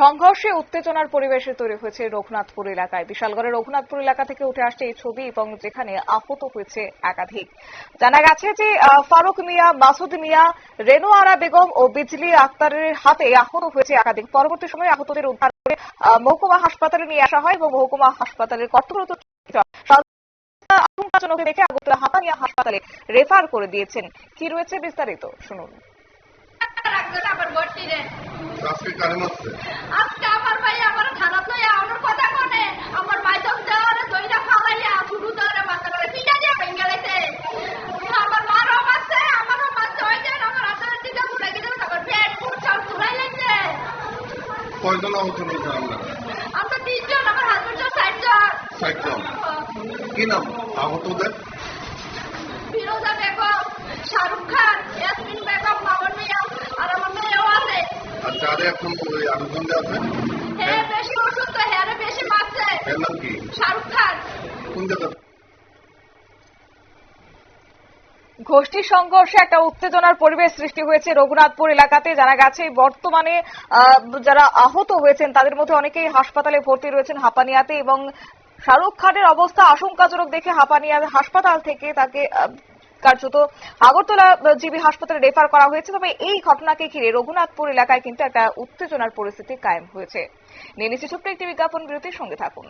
সংঘর্ষে উত্তেজনার পরিবেশে তৈরি হয়েছে রঘুনাথপুর এলাকায়। বিশালগড়ের রঘুনাথপুর এলাকা থেকে উঠে আসছে এই ছবি এবং যেখানে আহত হয়েছে একাধিক। জানা গেছে যে ফারুক মিয়া, মাসুদ মিয়া রেনু আরা বেগম ও বিজলি আক্তারের হাতে আহত হয়েছে একাধিক। পরবর্তী সময়ে আহতদের উদ্ধার করে মহকুমা হাসপাতালে নিয়ে আসা হয় এবং মহকুমা হাসপাতালের কর্তব্যরত আশঙ্কাজনক দেখে আগরতলা হাপানিয়া হাসপাতালে রেফার করে দিয়েছেন। কি রয়েছে বিস্তারিত, শুনুন। আজকে কারণ আছে আজকে আমার ভাই আমার তো আমার কথা কোনে আমার মাইদম দেওয়ারে দইরা ফালাইয়া শুরু ধরে মাথা করে পিটা দিয়ে ভেঙে গেছে আমার মারও মারছে আমারও মারছে ওই যে আমার হাতের দিকে গেছে তারপর পেট পুর সব লাগছে। কয়জন আহত হয়েছে আমরা? আমরা তিনজন আমার হাজবেন্ড চারজন। ষাটজন কি নাম? আহতদের? ফিরোজা বেগম শাহরুখ খান ইয়াসমিন বেগম মামন মিয়া আর আমার মেয়েও আছে আর যারা এখন ওই আরেকজনদের আছে? হে বেশি অসুস্থ হ্যাঁ বেশি মারছে এর নাম কি? শাহরুখ খান। কোন জায়গা গোষ্ঠী সংঘর্ষে একটা উত্তেজনার পরিবেশ সৃষ্টি হয়েছে রঘুনাথপুর এলাকাতে। জানা গেছে বর্তমানে আহ, যারা আহত হয়েছেন তাদের মধ্যে অনেকেই হাসপাতালে ভর্তি রয়েছেন হাপানিয়াতে এবং শাহরুখ খানের অবস্থা আশঙ্কাজনক দেখে হাপানিয়া হাসপাতাল থেকে তাকে কার্যত আগরতলা জিবি হাসপাতালে রেফার করা হয়েছে। তবে এই ঘটনাকে ঘিরে রঘুনাথপুর এলাকায় কিন্তু একটা উত্তেজনার পরিস্থিতি কায়েম হয়েছে। নিয়ে নিচ্ছি ছোট্ট একটি বিজ্ঞাপন বিরতির সঙ্গে থাকুন।